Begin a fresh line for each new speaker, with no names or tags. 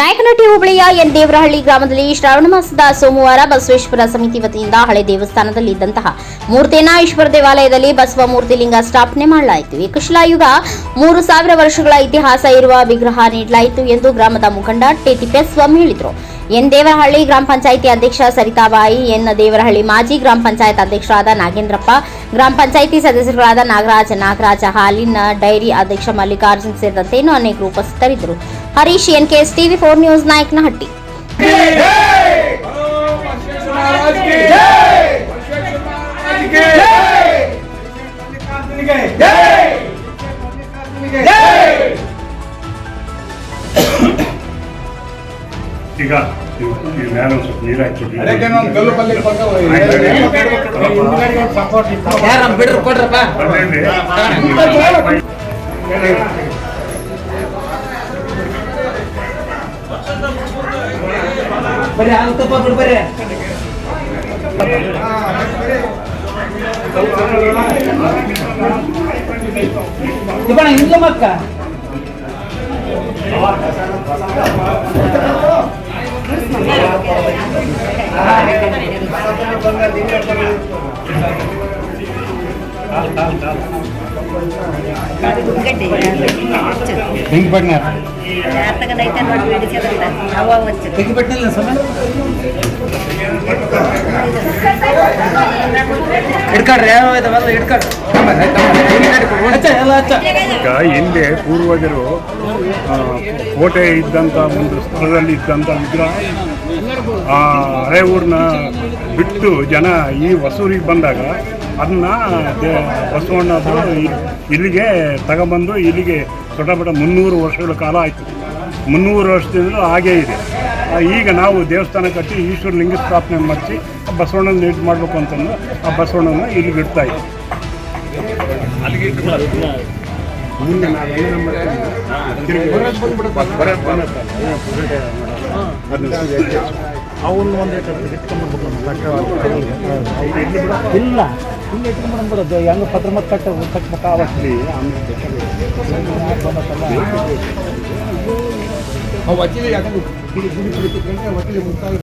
ನಾಯಕನಹಟ್ಟಿ ಹೋಬಳಿಯ ಎನ್ ದೇವರಹಳ್ಳಿ ಗ್ರಾಮದಲ್ಲಿ ಶ್ರಾವಣ ಮಾಸದ ಸೋಮವಾರ ಬಸವೇಶ್ವರ ಸಮಿತಿ ವತಿಯಿಂದ ಹಳೆ ದೇವಸ್ಥಾನದಲ್ಲಿ ಇದ್ದಂತಹ ಮೂರ್ತಿಯನ್ನ ಈಶ್ವರ ದೇವಾಲಯದಲ್ಲಿ ಬಸವ ಮೂರ್ತಿ ಲಿಂಗ ಸ್ಥಾಪನೆ ಮಾಡಲಾಯಿತು. ಏಕಶಿಲಾಯುಗ ಮೂರು ಸಾವಿರ ವರ್ಷಗಳ ಇತಿಹಾಸ ಇರುವ ವಿಗ್ರಹ ನೀಡಲಾಯಿತು ಎಂದು ಗ್ರಾಮದ ಮುಖಂಡ ಟಿ ಸ್ವಾಮಿ ಹೇಳಿದರು. ಎನ್ ದೇವರಹಳ್ಳಿ ಗ್ರಾಮ ಪಂಚಾಯಿತಿ ಅಧ್ಯಕ್ಷ ಸರಿತಾಬಾಯಿ, ಎನ್ ದೇವರಹಳ್ಳಿ ಮಾಜಿ ಗ್ರಾಮ ಪಂಚಾಯತ್ ಅಧ್ಯಕ್ಷರಾದ ನಾಗೇಂದ್ರಪ್ಪ, ಗ್ರಾಮ ಪಂಚಾಯಿತಿ ಸದಸ್ಯರುಗಳಾದ ನಾಗರಾಜ ನಾಗರಾಜ ಹಾಲಿನ ಡೈರಿ ಅಧ್ಯಕ್ಷ ಮಲ್ಲಿಕಾರ್ಜುನ್ ಸೇರಿದಂತೆ ಇನ್ನೂ ಅನೇಕರು ಉಪಸ್ಥಿತರಿದ್ದರು. Harish NKS TV, four news Nayakanahatti.
ಯಾರ ಬಿಡ್ರಿ? ಕೊಡ್ರಪ್ಪ ಬರ್ರಿ ಹಾಲು ತುಪ್ಪ ಬಿಡ್ ಬರ್ರಿ ಇವಣ ಹಿಂಗೆ ಮಕ್ಕ. ಸಮಯ ಹಿಡ್ಕೊಡ್ರಿ ಯಾವ ಇದಾವೆಲ್ಲ ಹಿಡ್ಕೊಡ್ರಿ
ಹಿಂದೆ ಪೂರ್ವಜರು ಕೋಟೆ ಇದ್ದಂತ ಒಂದು ಸ್ಥಳದಲ್ಲಿ ಇದ್ದಂಥ ವಿಗ್ರಹ ಆ ಹಳೆ ಊರನ್ನ ಬಿಟ್ಟು ಜನ ಈ ಹೊಸೂರಿಗೆ ಬಂದಾಗ ಅದನ್ನ ಬಸವಣ್ಣ ಇಲ್ಲಿಗೆ ತಗೊಂಬಂದು ಇಲ್ಲಿಗೆ ಸೊಟಪಟ ಮುನ್ನೂರು ವರ್ಷಗಳ ಕಾಲ ಆಯಿತು. ಮುನ್ನೂರು ವರ್ಷದಿಂದ ಹಾಗೇ ಇದೆ. ಈಗ ನಾವು ದೇವಸ್ಥಾನ ಕಟ್ಟಿ ಈಶ್ವರ ಲಿಂಗ ಸ್ಥಾಪನೆ ಮಾಡಿಸಿ ಬಸವಣ್ಣನ ನೀಟ್ ಮಾಡಬೇಕು ಅಂತಂದು ಆ ಬಸವಣ್ಣನ ಇಲ್ಲಿಗೆ ಬಿಡ್ತಾ ಇದ್ದೀವಿ ಮುಂದೆ ನಾವು ಏನು ಮಾಡ್ತೀವಿ? ತಿರುಗಿ ಬರೋದ್ ಬಂದತ್ತ.
ಅವನ್ನ ಒಂದು ಇಲ್ಲ. ಹಿಂಗೆ ಇಟ್ಕೊಂಡ್ಬಿಡೋದು ಹೆಂಗ ಪತ್ರ ಮತ್ತೆ ಕಟ್ಟ ಕಟ್ಬೇಕು ಅವತ್ತು?
ವಕೀಲ ಯಾಕಂದ್ರೆ